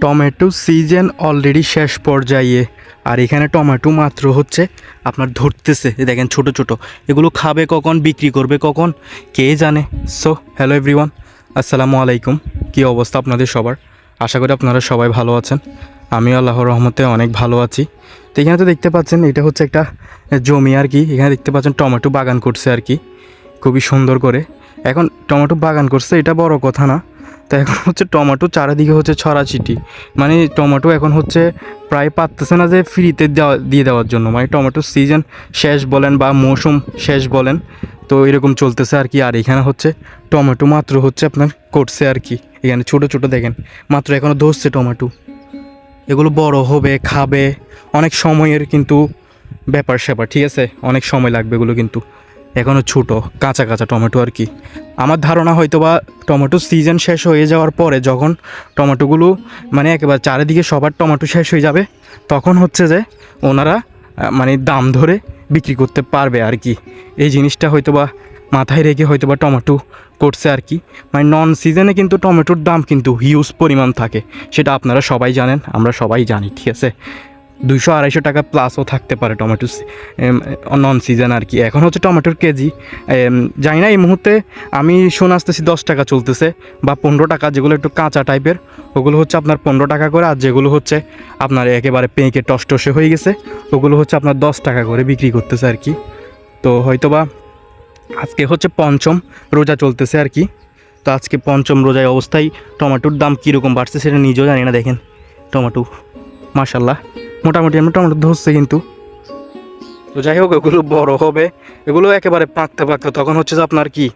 Tomato season already শেষ পর্যায়ে। আর এখানে টমেটো মাত্র হচ্ছে আপনার ধরতেছে। দেখেন ছোট ছোট। এগুলো খাবে কখন, বিক্রি করবে কখন, কে জানে? সো হ্যালো এভরিওয়ান আসসালামু আলাইকুম। কী অবস্থা আপনাদের সবার? আশা করি আপনারা সবাই ভালো আছেন। আমি আল্লাহর রহমতে অনেক ভালো আছি। তো এখানে তো দেখতে পাচ্ছেন, এটা হচ্ছে একটা জমি আর কি। এখানে দেখতে পাচ্ছেন টমেটো বাগান করছে আর কি। খুবই সুন্দর করে। এখন টমেটো বাগান করছে, এটা বড় কথা না। তো এখন হচ্ছে টমেটো চারিদিকে হচ্ছে ছড়াছিটি। মানে টমেটো এখন হচ্ছে প্রায় পারতেছে না যে ফ্রিতে দেওয়া, দিয়ে দেওয়ার জন্য। মানে টমেটোর সিজন শেষ বলেন বা মৌসুম শেষ বলেন, তো এরকম চলতেছে আর কি। আর এখানে হচ্ছে টমেটো মাত্র হচ্ছে আপনার করছে আর কি। এখানে ছোট ছোট দেখেন, মাত্র এখনও ধরছে টমেটো। এগুলো বড় হবে, খাবে, অনেক সময়ের কিন্তু ব্যাপার স্যাপার ঠিক আছে? অনেক সময় লাগবে এগুলো কিন্তু। এখনও ছোটো, কাঁচা কাঁচা টমেটো আর কি। আমার ধারণা হয়তো বা টমেটো সিজন শেষ হয়ে যাওয়ার পরে যখন টমেটোগুলো মানে একেবারে চারিদিকে সবার টমেটো শেষ হয়ে যাবে, তখন হচ্ছে যে ওনারা মানে দাম ধরে বিক্রি করতে পারবে আর কি। এই জিনিসটা হয়তো বা মাথায় রেখে হয়তো বা টমেটো করছে আর কি। মানে নন সিজনে কিন্তু টমেটোর দাম কিন্তু হিউজ পরিমাণ থাকে। সেটা আপনারা সবাই জানেন, আমরা সবাই জানি, ঠিক আছে? দুইশো আড়াইশো টাকা প্লাসও থাকতে পারে টমেটো নন সিজন আর কি। এখন হচ্ছে টমেটোর কেজি। জানি না, এই মুহূর্তে আমি শোনা আসতেছি দশ টাকা চলতেছে বা পনেরো টাকা, যেগুলো একটু কাঁচা টাইপের ওগুলো হচ্ছে আপনার পনেরো টাকা করে, আর যেগুলো হচ্ছে আপনার একেবারে পেঁকে টসটসে হয়ে গেছে, ওগুলো হচ্ছে আপনার দশ টাকা করে বিক্রি করতেছে আর কি। তো হয়তোবা আজকে হচ্ছে পঞ্চম রোজা চলতেছে আর কি। তো আজকে পঞ্চম রোজায় অবস্থায় টমেটোর দাম কীরকম বাড়ছে সেটা নিজেও জানি না, দেখেন। টমেটো মাশাল্লাহ মোটামুটি আমরা টমেটো ধরছে কিন্তু। তো যাই হোক, এগুলো বড় হবে। এগুলো একেবারে পাকতে পাকতে, তখন হচ্ছে যে আপনার কি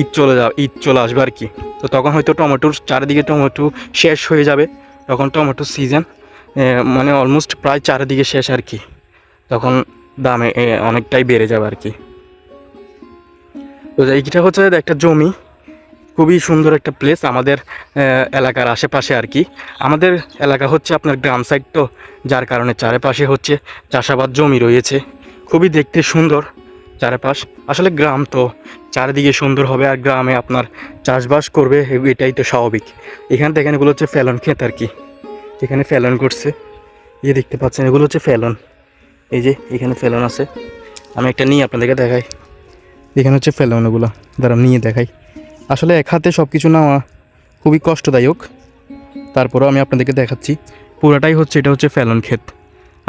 ঈদ চলে যাবে ঈদ চলে আসবে আর কি। তো তখন হয়তো টমেটোর চারিদিকে টমেটো শেষ হয়ে যাবে, তখন টমেটোর সিজন মানে অলমোস্ট প্রায় চারিদিকে শেষ আর কি। তখন দামে অনেকটাই বেড়ে যাবে আর কি। তো এইটা হচ্ছে একটা জমি খুবই সুন্দর একটা প্লেস আমাদের এলাকার আশেপাশে আর কি। আমাদের এলাকা হচ্ছে আপনার গ্রাম সাইড তো, যার কারণে চারপাশে হচ্ছে চাষাবাদ জমি রয়েছে। খুবই দেখতে সুন্দর চারপাশ। আসলে গ্রাম তো, চারিদিকে সুন্দর হবে আর গ্রামে আপনার চাষবাস করবে, এটাই তো স্বাভাবিক। এখান থেকে এগুলো হচ্ছে ফেলন ক্ষেত আর কি। এখানে ফেলন করছে এই দেখতে পাচ্ছেন, এগুলো হচ্ছে ফেলন। এই যে এখানে ফেলন আছে। আমি একটা নিয়ে আপনাদেরকে দেখাই। এখানে হচ্ছে ফেলন ওগুলো। দ্বারা নিয়ে দেখাই। আসলে এক হাতে সব কিছু নেওয়া খুবই কষ্টদায়ক। তারপরেও আমি আপনাদেরকে দেখাচ্ছি। পুরাটাই হচ্ছে, এটা হচ্ছে ফেলন ক্ষেত।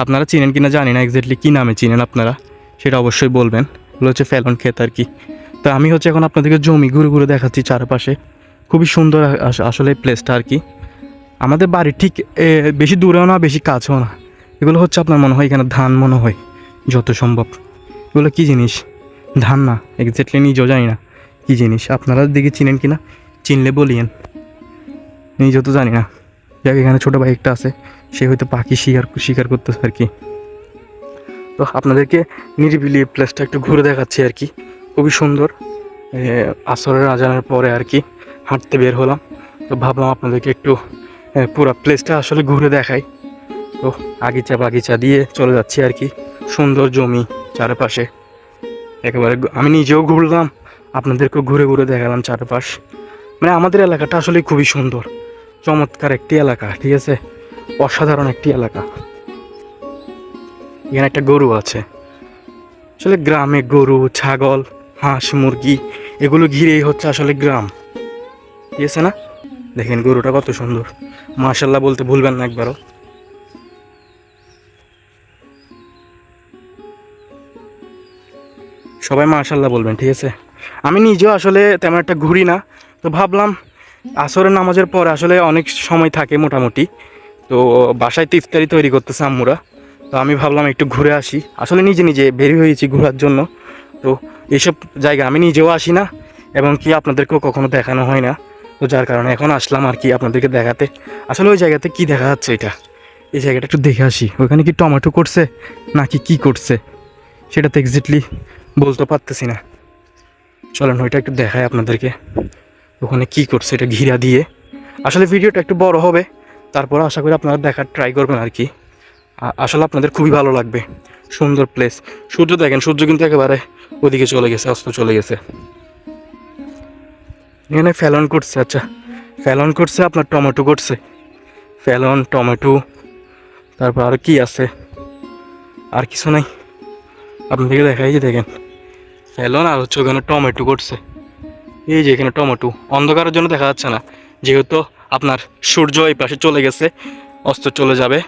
আপনারা চিনেন কিনা জানি না এক্স্যাক্টলি কী নামে চিনেন আপনারা, সেটা অবশ্যই বলবেন। এগুলো হচ্ছে ফেলন ক্ষেত আর কি। তো আমি হচ্ছে এখন আপনাদেরকে জমি ঘুরে ঘুরে দেখাচ্ছি চারপাশে। খুবই সুন্দর আসলে প্লেসটা আর কি। আমাদের বাড়ির ঠিক বেশি দূরেও না, বেশি কাছেও না। এগুলো হচ্ছে আপনার মনে হয় এখানে ধান মনে হয়, যত সম্ভব। এগুলো কী জিনিস? ধান না এক্স্যাক্টলি নিজেও জানি না। কী জিনিস? আপনারা দেখে চিনেন কি না চিনলে বলিয়েন। নিজেও তো জানি না। যাক, এখানে ছোটো ভাই একটা আছে। সে হয়তো পাখি শিকার শিকার করতেছে আর কি। তো আপনাদেরকে নিরিবিলি প্লেসটা একটু ঘুরে দেখাচ্ছি আর কি। খুবই সুন্দর। আসরের আজানের পরে আর কি হাঁটতে বের হলাম। তো ভাবলাম আপনাদেরকে একটু পুরো প্লেসটা আসলে ঘুরে দেখাই। তো আগিচা বাগিচা দিয়ে চলে যাচ্ছি আর কি। সুন্দর জমি চারপাশে। একেবারে আমি নিজেও ঘুরলাম। আপনাদেরকেও ঘুরে ঘুরে দেখালাম চারপাশ। মানে আমাদের এলাকাটা আসলে খুবই সুন্দর। চমৎকার একটি এলাকা, ঠিক আছে? অসাধারণ একটি এলাকা। এখানে একটা গরু আছে। আসলে গ্রামে গরু, ছাগল, হাঁস, মুরগি, এগুলো ঘিরেই হচ্ছে আসলে গ্রাম। ঠিক আছে না? দেখেন গরুটা কত সুন্দর। মাশাল্লাহ বলতে ভুলবেন না একবারও। সবাই মাশাল্লাহ বলবেন, ঠিক আছে? আমি নিজেও আসলে তেমন একটা ঘুরি না। তো ভাবলাম আসরের নামাজের পরে আসলে অনেক সময় থাকে মোটামুটি। তো বাসায় তো ইফতারি তৈরি করতেছে আম্মুরা। তো আমি ভাবলাম একটু ঘুরে আসি। আসলে নিজে নিজে বের হয়েছি ঘোরার জন্য। তো এইসব জায়গা আমি নিজেও আসি না এবং কি আপনাদেরকেও কখনো দেখানো হয় না। তো যার কারণে এখন আসলাম আর কি আপনাদেরকে দেখাতে। আসলে ওই জায়গাতে কি দেখা যাচ্ছে এটা? এই জায়গাটা একটু দেখে আসি। ওখানে কি টমেটো করছে নাকি কি করছে? সেটা তো এক্স্যাক্টলি বলতে পারতেছি না। চলেন, ওইটা একটু দেখাই আপনাদেরকে। ওখানে কি করছে, এটা ঘিরা দিয়ে। আসলে ভিডিওটা একটু বড় হবে, তারপর আশা করি আপনারা দেখার ট্রাই করবেন আর কি। আসলে আপনাদের খুবই ভালো লাগবে। সুন্দর প্লেস সূর্য দেখেন, সূর্য কিন্তু একেবারে ওদিকে চলে গেছে, অস্ত চলে গেছে। এখানে ফেলন করছে আচ্ছা। ফেলন করছে, আপনার টমেটো করছে। ফেলন, টমেটো, তারপর আর কি আছে? আর কিছু নাই। আপনাদেরকে দেখাই যে দেখেন। ফেলন আর হচ্ছে ওখানে টমেটো করছে। এই যে এখানে টমেটো, অন্ধকারের জন্য দেখা যাচ্ছে না। যেহেতু আপনার সূর্য এই পাশে চলে গেছে, অস্ত চলে যাবে,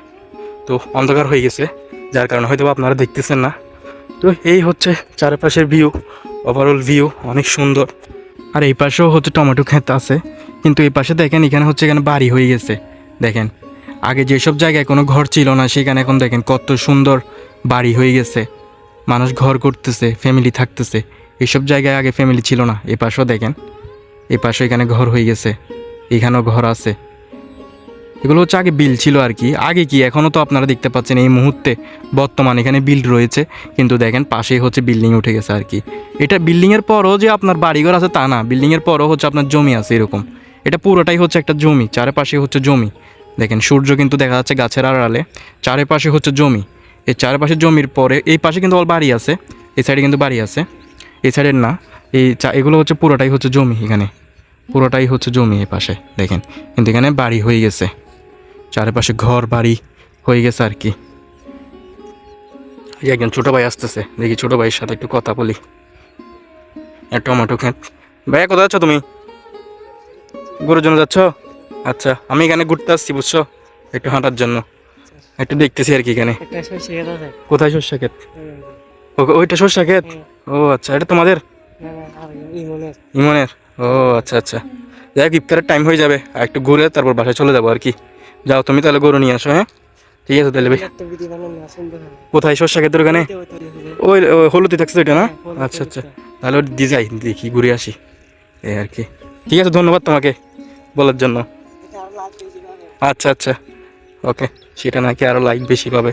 তো অন্ধকার হয়ে গেছে। যার কারণে হয়তো আপনারা দেখতেছেন না। তো এই হচ্ছে চারপাশের ভিউ ওভারঅল ভিউ অনেক সুন্দর। আর এই পাশেও হচ্ছে টমেটো ক্ষেত আছে। কিন্তু এই পাশে দেখেন, এখানে হচ্ছে এখানে বাড়ি হয়ে গেছে। দেখেন, আগে যেসব জায়গায় কোনো ঘর ছিল না, সেখানে এখন দেখেন কত সুন্দর বাড়ি হয়ে গেছে। মানুষ ঘর করতেছে ফ্যামিলি থাকতেছে। এইসব জায়গায় আগে ফ্যামিলি ছিল না এই পাশেও দেখেন। এই পাশে এখানে ঘর হয়ে গেছে, এখানেও ঘর আছে। এগুলো হচ্ছে আগে বিল ছিল আর কি। আগে কি এখনও তো আপনারা দেখতে পাচ্ছেন এই মুহূর্তে বর্তমান এখানে বিল রয়েছে। কিন্তু দেখেন, পাশেই হচ্ছে বিল্ডিং উঠে গেছে আর কি। এটা বিল্ডিংয়ের পরও যে আপনার বাড়িঘর আছে তা না বিল্ডিংয়ের পরও হচ্ছে আপনার জমি আছে এরকম। এটা পুরোটাই হচ্ছে একটা জমি, চারপাশে হচ্ছে জমি। দেখেন সূর্য কিন্তু দেখা যাচ্ছে গাছের আড়ালে, চারিপাশে হচ্ছে জমি। এই চারপাশে জমির পরে, এই পাশে কিন্তু অল বাড়ি আছে, এই সাইডে কিন্তু বাড়ি আছে, এই সাইডের না, এই চা- এগুলো হচ্ছে পুরোটাই হচ্ছে জমি এখানে, পুরোটাই হচ্ছে জমি এই পাশে, দেখেন, কিন্তু এখানে বাড়ি হয়ে গেছে, চারপাশে ঘর বাড়ি হয়ে গেছে আর কি। একজন ছোটো ভাই আসতেছে, দেখি ছোটো ভাইয়ের সাথে একটু কথা বলি। টমেটো খেত। ভাইয়া, কোথায় যাচ্ছ তুমি? গরুর জন্য যাচ্ছ? আচ্ছা আমি এখানে ঘুরতে আসছি, বুঝছ? একটু হাঁটার জন্য। একটু দেখতেছি আর কি এখানে। কোথায় সর্ষা ক্ষেত? ওইটা সর্ষা ক্ষেত? ও আচ্ছা এটা তোমাদের? ইমনের। ও আচ্ছা আচ্ছা। যাই হোক ইফতারের টাইম হয়ে যাবে। আর একটু ঘুরে তারপর বাসায় চলে যাব আর কি। যাও তুমি তাহলে গরু নিয়ে আসো হ্যাঁ? ঠিক আছে তাহলে হবে। কোথায় সর্ষা ক্ষেতের ওখানে। ওই হলুদে থাকছে ওইটা না? হ্যাঁ, আচ্ছা আচ্ছা। তাহলে ওটা দিয়ে যাই দেখি ঘুরে আসি। এই আর কি। ঠিক আছে ধন্যবাদ তোমাকে বলার জন্য। আচ্ছা আচ্ছা। ওকে। সেটা নাকি আরও লাইক বেশি পাবে।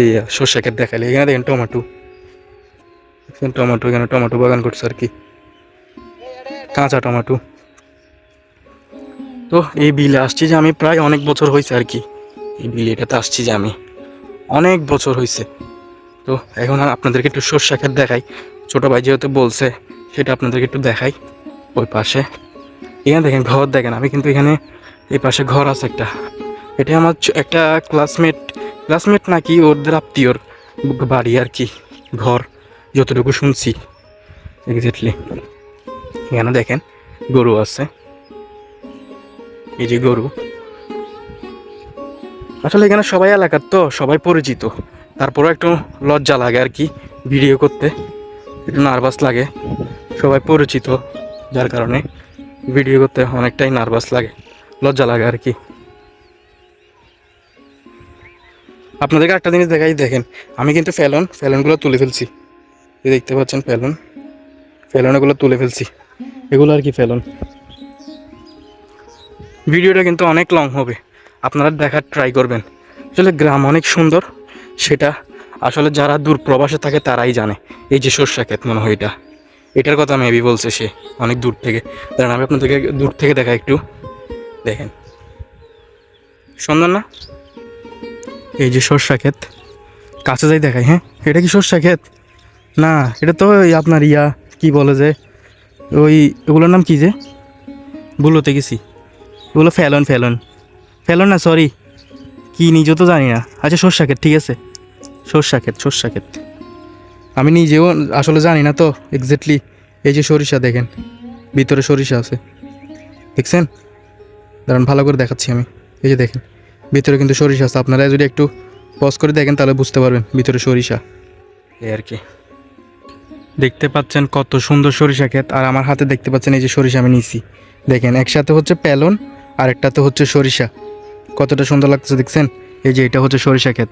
এই সর্ষে ক্ষেত দেখালে এখানে দেখেন টমেটো। টমেটো, এখানে টমেটো বাগান করছে আর কি। কাঁচা টমেটো। তো এই বিলে আসছি যে আমি প্রায় অনেক বছর হয়েছে আর কি। এই বিলে এটাতে আসছি যে আমি। অনেক বছর হয়েছে তো এখন আপনাদেরকে একটু সর্ষে ক্ষেত দেখাই। ছোটো ভাই যেহেতু বলছে, সেটা আপনাদেরকে একটু দেখাই ওই পাশে। এখানে দেখেন ঘর দেখেন, আমি কিন্তু এখানে এই পাশে ঘর আছে একটা। এটা আমার একটা ক্লাসমেট ক্লাসমেট নাকি ওদের আত্মীয়র বাড়ি আর কি, ঘর, যতটুকু শুনছি এক্স্যাক্টলি এখানে দেখেন গরু আছে। এই যে গরু। আসলে এখানে সবাই এলাকার তো, সবাই পরিচিত। তারপরেও একটু লজ্জা লাগে আর কি ভিডিও করতে। একটু নার্ভাস লাগে। সবাই পরিচিত, যার কারণে ভিডিও করতে অনেকটাই নার্ভাস লাগে। লজ্জা লাগে আর কি। আপনাদেরকে একটা জিনিস দেখাই, দেখেন। আমি কিন্তু ফেলন, ফেলনগুলো তুলে ফেলছি। এই দেখতে পাচ্ছেন ফেলন? ফেলনগুলো তুলে ফেলছি। এগুলো আর কি ফেলন? ভিডিওটা কিন্তু অনেক লং হবে। আপনারা দেখার ট্রাই করবেন। আসলে গ্রাম অনেক সুন্দর। সেটা আসলে যারা দূর প্রবাসে থাকে, তারাই জানে। এই যে সর্ষা ক্ষেত মনে হয় এটা। এটার কথা মেবি বলছে সে, অনেক দূর থেকে। কারণ আমি আপনাদেরকে দূর থেকে দেখা একটু। দেখেন। সুন্দর না? এই যে সর্ষা ক্ষেত। কাছে যাই দেখাই হ্যাঁ? এটা কি সর্ষা ক্ষেত? না, এটা তো ওই আপনার ইয়া, কি বলে যে, ওই ওগুলোর নাম কি যে? বুলোতে গেছি। ওগুলো ফেলন ফেলন। ফেলন না সরি কি নিজেও তো জানি না। আচ্ছা সর্ষা ক্ষেত, ঠিক আছে। সর্ষা ক্ষেত সর্ষা ক্ষেত। আমি নিজেও আসলে জানি না তো এক্স্যাক্টলি এই যে সরিষা দেখেন, ভিতরে সরিষা আছে। দেখছেন? দাঁড়ান ভালো করে দেখাচ্ছি আমি। এই যে দেখেন। ভিতরে কিন্তু সরিষা আছে। আপনারা যদি একটু পজ করে দেখেন, তাহলে বুঝতে পারবেন ভিতরে সরিষা। এই আর কি। দেখতে পাচ্ছেন কত সুন্দর সরিষা ক্ষেত, আর আমার হাতে দেখতে পাচ্ছেন এই যে সরিষা আমি নিছি। দেখেন, একসাথে হচ্ছে প্যালন, আর একটাতে হচ্ছে সরিষা। কতটা সুন্দর লাগতেছে, দেখছেন? এই যে এটা হচ্ছে সরিষা ক্ষেত।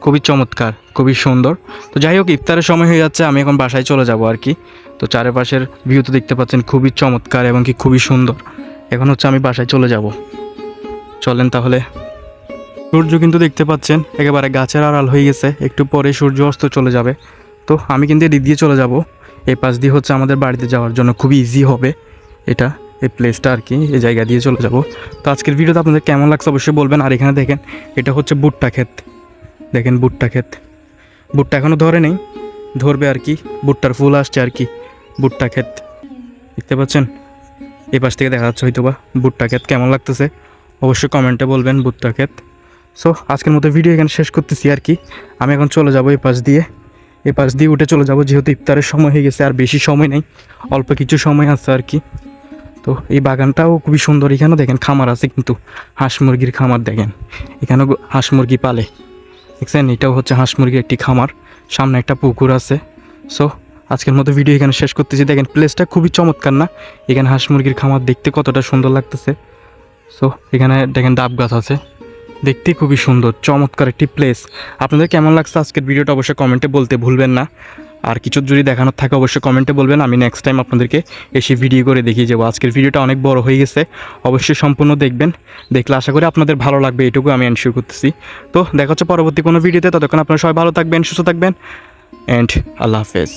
খুবই চমৎকার, খুবই সুন্দর। তো যাই হোক, ইফতারের সময় হয়ে যাচ্ছে, আমি এখন বাসায় চলে যাব আর কি। তো চারপাশের ভিউ তো দেখতে পাচ্ছেন, খুবই চমৎকার এবং কি খুবই সুন্দর। এখন হচ্ছে আমি বাসায় চলে যাব। চলেন তাহলে। সূর্য কিন্তু দেখতে পাচ্ছেন, একেবারে গাছের আড়াল হয়ে গেছে, একটু পরে সূর্য অস্ত চলে যাবে। তো আমি কিন্তু এদিক দিয়ে চলে যাব। এই পাশ দিয়ে হচ্ছে আমাদের বাড়িতে যাওয়ার জন্য খুবই ইজি হবে। এটা, এই প্লেসটা আর কি, এই জায়গা দিয়ে চলে যাব। তো আজকের ভিডিওতে আপনাদের কেমন লাগছে অবশ্যই বলবেন। আর এখানে দেখেন, এটা হচ্ছে ভুট্টা ক্ষেত। দেখেন ভুট্টা ক্ষেত। ভুট্টা এখনও ধরে নেই। ধরবে আর কি, ভুট্টার ফুল আসছে আর কি, ভুট্টা ক্ষেত। দেখতে পাচ্ছেন? এই পাশ থেকে দেখা যাচ্ছে হয়তো বা ভুট্টা ক্ষেত কেমন লাগতেছে। অবশ্যই কমেন্টে বলবেন ভুট্টা ক্ষেত। সো আজকের মতো ভিডিও এখানে শেষ করতেছি আর কি। আমি এখন চলে যাব এই পাশ দিয়ে। এই পাশ দিয়ে উঠে চলে যাব, যেহেতু ইফতারের সময় হয়ে গেছে, আর বেশি সময় নেই, অল্প কিছু সময় আছে আর কি। তো এই বাগানটাও খুবই সুন্দর এখানেও দেখেন, খামার আছে কিন্তু, হাঁস মুরগির খামার দেখেন। এখানেও হাঁস মুরগি পালে। দেখছেন? এটাও হচ্ছে হাঁস মুরগির একটি খামার। সামনে একটা পুকুর আছে। সো আজকের মতো ভিডিও এখানে শেষ করতেছি। দেখেন প্লেসটা খুবই চমৎকার না? এখানে হাঁস মুরগির খামার দেখতে কতটা সুন্দর লাগতেছে। সো এখানে দেখেন ডাব গাছ আছে। দেখতে খুবই সুন্দর, চমৎকার একটি প্লেস আপনাদের কেমন লাগছে আজকের ভিডিওটা অবশ্যই কমেন্টে বলতে ভুলবেন না। আর কিছু যদি দেখানোর থাকে অবশ্যই কমেন্টে বলবেন, আমি নেক্সট টাইম আপনাদেরকে এসে ভিডিও করে দেখিয়ে যাব। আজকের ভিডিওটা অনেক বড় হয়ে গেছে, অবশ্যই সম্পূর্ণ দেখবেন। দেখলে আশা করি আপনাদের ভালো লাগবে, এটুকু আমি এনশিওর করতেছি। তো দেখা হচ্ছে পরবর্তী কোনো ভিডিওতে ততক্ষণ আপনারা সবাই ভালো থাকবেন, সুস্থ থাকবেন অ্যান্ড আল্লাহ হাফেজ।